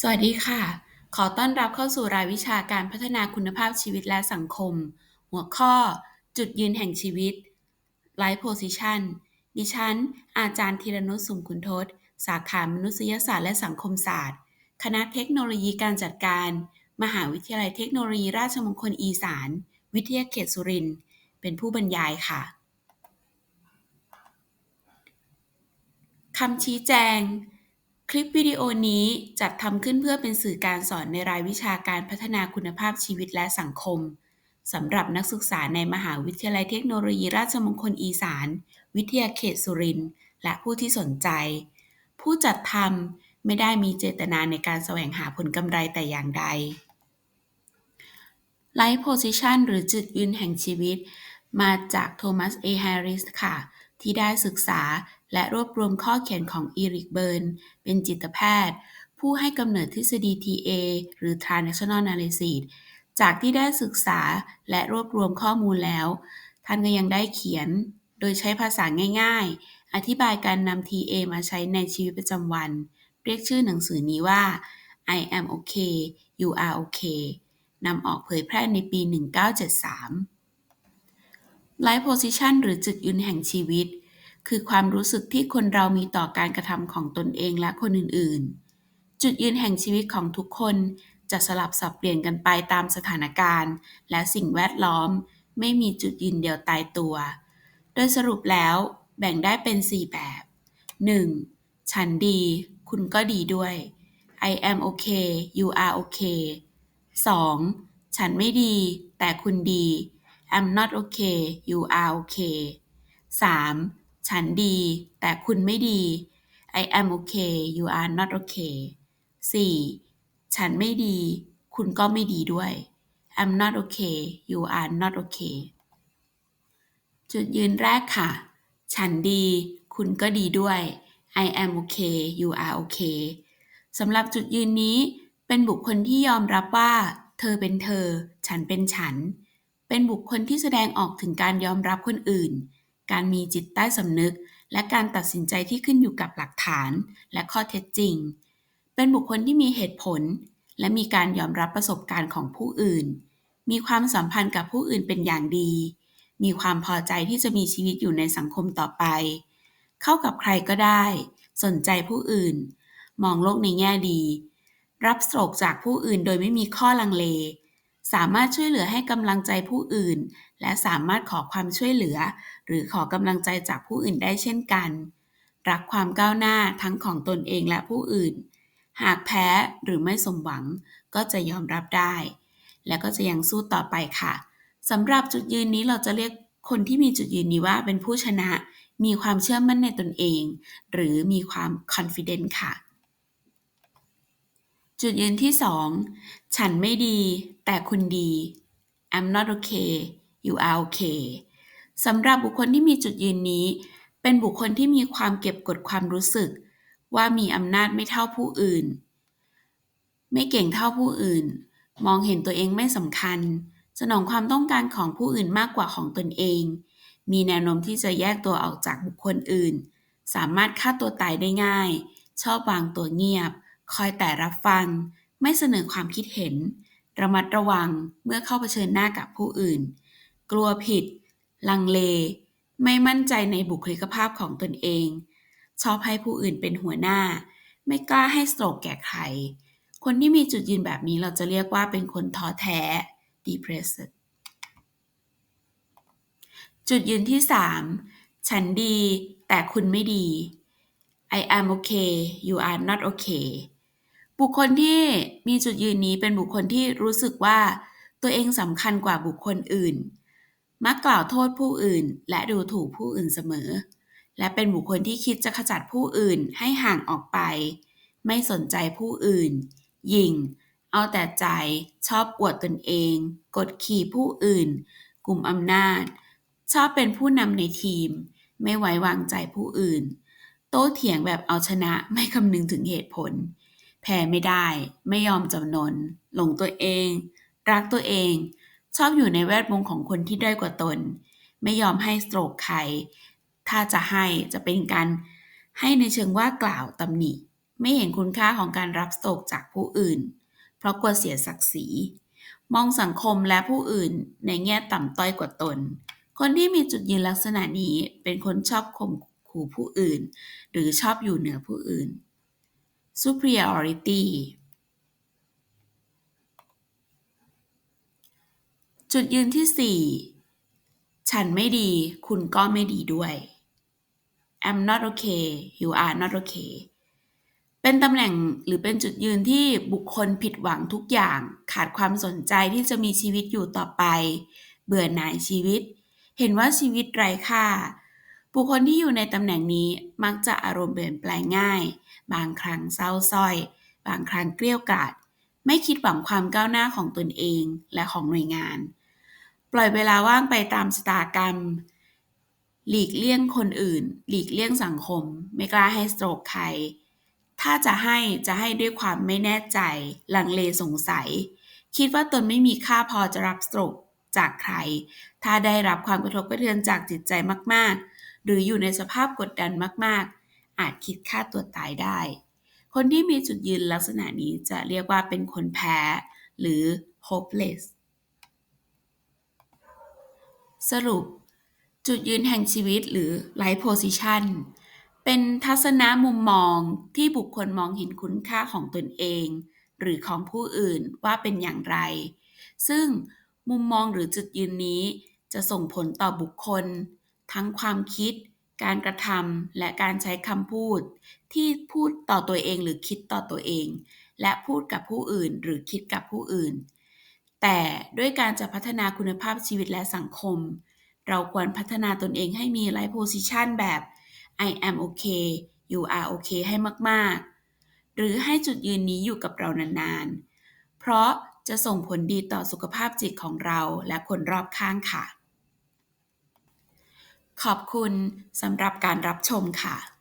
สวัสดีค่ะ ขอต้อนรับเข้าสู่รายวิชาการพัฒนาคุณภาพชีวิตและสังคม หัวข้อ จุดยืนแห่งชีวิต Life Position ดิฉัน อาจารย์ธีรนุชสุมขุนทศ สาขามนุษยศาสตร์และสังคมศาสตร์ คณะเทคโนโลยีการจัดการ มหาวิทยาลัยเทคโนโลยีราชมงคลอีสาน วิทยาเขตสุรินทร์ เป็นผู้บรรยายค่ะ คำชี้แจง คลิปวิดีโอนี้จัดทำขึ้นเพื่อเป็นสื่อการสอนในรายวิชาการพัฒนาคุณภาพชีวิตและสังคม สำหรับนักศึกษาในมหาวิทยาลัยเทคโนโลยีราชมงคลอีสาน วิทยาเขตสุรินทร์และผู้ที่สนใจ ผู้จัดทำไม่ได้มีเจตนาในการแสวงหาผลกำไรแต่อย่างใด Life Position หรือจุดยืนแห่งชีวิต มาจากโทมัส เอ แฮร์ริส ค่ะ ที่ได้ศึกษาและรวบรวมข้อเขียนของอีริก เบิร์น เป็นจิตแพทย์ ผู้ให้กำเนิดทฤษฎี TA หรือ Transactional Analysis จากที่ได้ศึกษาและรวบรวมข้อมูลแล้ว ท่านก็ยังได้เขียน โดยใช้ภาษาง่าย ๆ อธิบายการนำ TA มาใช้ในชีวิตประจำวัน เรียกชื่อหนังสือนี้ว่า I am okay you are okay นำออกเผยแพร่ในปี 1973 Life Position หรือจุดยืนแห่งชีวิต คือความรู้สึกที่คนเรามีต่อการกระทำของตนเองและคนอื่นๆ จุดยืนแห่งชีวิตของทุกคนจะสลับสับเปลี่ยนกันไปตามสถานการณ์ และสิ่งแวดล้อม ไม่มีจุดยืนเดียวตายตัว โดยสรุปแล้วแบ่งได้เป็น 4 แบบ 1. ฉันดี คุณก็ดีด้วย I am okay you are okay 2. ฉันไม่ดี แต่คุณดี I'm not okay you are okay 3. ฉันดี แต่คุณไม่ดี I am okay you are not okay 4. ฉันไม่ดี คุณก็ไม่ดีด้วย I'm not okay you are not okay จุดยืนแรกค่ะ ฉันดี คุณก็ดีด้วย I am okay you are okay สำหรับจุดยืนนี้เป็นบุคคลที่ยอมรับว่า เธอเป็นเธอ ฉันเป็นฉัน เป็นบุคคลที่แสดงออกถึงการยอมรับคนอื่น การมีจิตใต้สำนึก และการตัดสินใจที่ขึ้นอยู่กับหลักฐานและข้อเท็จจริง เป็นบุคคลที่มีเหตุผล และมีการยอมรับประสบการณ์ของผู้อื่น มีความสัมพันธ์กับผู้อื่นเป็นอย่างดี มีความพอใจที่จะมีชีวิตอยู่ในสังคมต่อไป เข้ากับใครก็ได้ สนใจผู้อื่น มองโลกในแง่ดี รับโศกจากผู้อื่นโดยไม่มีข้อลังเล สามารถช่วยเหลือให้กำลังใจผู้อื่น และสามารถขอความช่วยเหลือ หรือขอกำลังใจจากผู้อื่นได้เช่นกัน รักความก้าวหน้าทั้งของตนเองและผู้อื่น หากแพ้หรือไม่สมหวังก็จะยอมรับได้ และก็จะยังสู้ต่อไปค่ะสำหรับจุดยืนนี้เราจะเรียกคนที่มีจุดยืนนี้ว่าเป็นผู้ชนะ มีความเชื่อมั่นในตนเอง หรือมีความ confident ค่ะ จุดยืนที่สองฉันไม่ดี แต่คุณดี I'm not okay you are okay สำหรับบุคคลที่มีจุดยืนนี้ เป็นบุคคลที่มีความเก็บกดความรู้สึก ว่ามีอำนาจไม่เท่าผู้อื่น ไม่เก่งเท่าผู้อื่น มองเห็นตัวเองไม่สำคัญ สนองความต้องการของผู้อื่นมากกว่าของตนเอง มีแนวโน้มที่จะแยกตัวออกจากบุคคลอื่น สามารถฆ่าตัวตายได้ง่าย ชอบวางตัวเงียบ คอยแต่รับฟัง ไม่เสนอความคิดเห็น ระมัดระวังเมื่อเข้าเผชิญหน้ากับผู้อื่น กลัวผิด ลังเล ไม่มั่นใจในบุคลิกภาพของตนเอง ชอบให้ผู้อื่นเป็นหัวหน้า ไม่กล้าให้สโตรกแก่ใคร คนที่มีจุดยืนแบบนี้เราจะเรียกว่าเป็นคนท้อแท้ depressed จุดยืนที่ 3 ฉันดีแต่คุณไม่ดี I am okay you are not okay บุคคลที่มีจุดยืนนี้เป็นบุคคลที่รู้สึกว่าตัวเองสำคัญกว่าบุคคลอื่น มักกล่าวโทษผู้อื่น และดูถูกผู้อื่นเสมอ และเป็นบุคคลที่คิดจะขจัดผู้อื่นให้ห่างออกไป ไม่สนใจผู้อื่น ยิงเอาแต่ใจ ชอบอวดตนเอง กดขี่ผู้อื่น กลุ่มอำนาจ ชอบเป็นผู้นำในทีม ไม่ไว้วางใจผู้อื่น โต้เถียงแบบเอาชนะไม่คำนึงถึงเหตุผล แพ้ไม่ได้ ไม่ยอมจำนน หลงตัวเอง รักตัวเอง ชอบอยู่ในแวดวงของคนที่ด้อยกว่าตน ไม่ยอมให้สโตรกใคร ถ้าจะให้จะเป็นการให้ในเชิงว่ากล่าวตำหนิ ไม่เห็นคุณค่าของการรับสโตรกจากผู้อื่น เพราะกลัวเสียศักดิ์ศรี มองสังคมและผู้อื่นในแง่ต่ำต้อยกว่าตน คนที่มีจุดยืนลักษณะนี้เป็นคนชอบข่มขู่ผู้อื่น หรือชอบอยู่เหนือผู้อื่น superiority จุดยืนที่ 4 ฉันไม่ดี คุณก็ไม่ดีด้วย I'm not okay you are not okay เป็นตำแหน่งหรือเป็นจุดยืนที่บุคคลผิดหวังทุกอย่าง ขาดความสนใจที่จะมีชีวิตอยู่ต่อไป เบื่อหน่ายชีวิต เห็นว่าชีวิตไร้ค่า บุคคลที่อยู่ในตำแหน่งนี้มักจะอารมณ์เปลี่ยนแปลงง่าย บางครั้งเศร้าส้อย บางครั้งเกลี้ยกล่อมไม่คิดหวังความก้าวหน้าของตนเองและของหน่วยงาน ปล่อยเวลาว่างไปตามสตากรรม หลีกเลี่ยงคนอื่น หลีกเลี่ยงสังคม ไม่กล้าให้สโตรกใคร ถ้าจะให้จะให้ด้วยความไม่แน่ใจ ลังเลสงสัย คิดว่าตนไม่มีค่าพอจะรับสโตรกจากใคร ถ้าได้รับความกระทบกระเทือนจากจิตใจมากๆ หรืออยู่ในสภาพกดดันมาก ๆ อาจคิดฆ่าตัวตายได้ คนที่มีจุดยืนลักษณะนี้จะเรียกว่าเป็นคนแพ้ หรือ hopeless สรุป จุดยืนแห่งชีวิตหรือ life position เป็นทัศนะมุมมองที่บุคคลมองเห็นคุณค่าของตนเอง หรือของผู้อื่นว่าเป็นอย่างไร ซึ่งมุมมองหรือจุดยืนนี้จะส่งผลต่อบุคคล ทั้งความคิด การกระทำและการใช้คำพูด ที่พูดต่อตัวเองหรือคิดต่อตัวเอง และพูดกับผู้อื่นหรือคิดกับผู้อื่น แต่ด้วยการจะพัฒนาคุณภาพชีวิตและสังคม เราควรพัฒนาตนเองให้มี life position แบบ I am okay you are okay ให้มากๆ หรือให้จุดยืนนี้อยู่กับเรานานๆ เพราะจะส่งผลดีต่อสุขภาพจิตของเราและคนรอบข้างค่ะ ขอบคุณสำหรับการรับชมค่ะ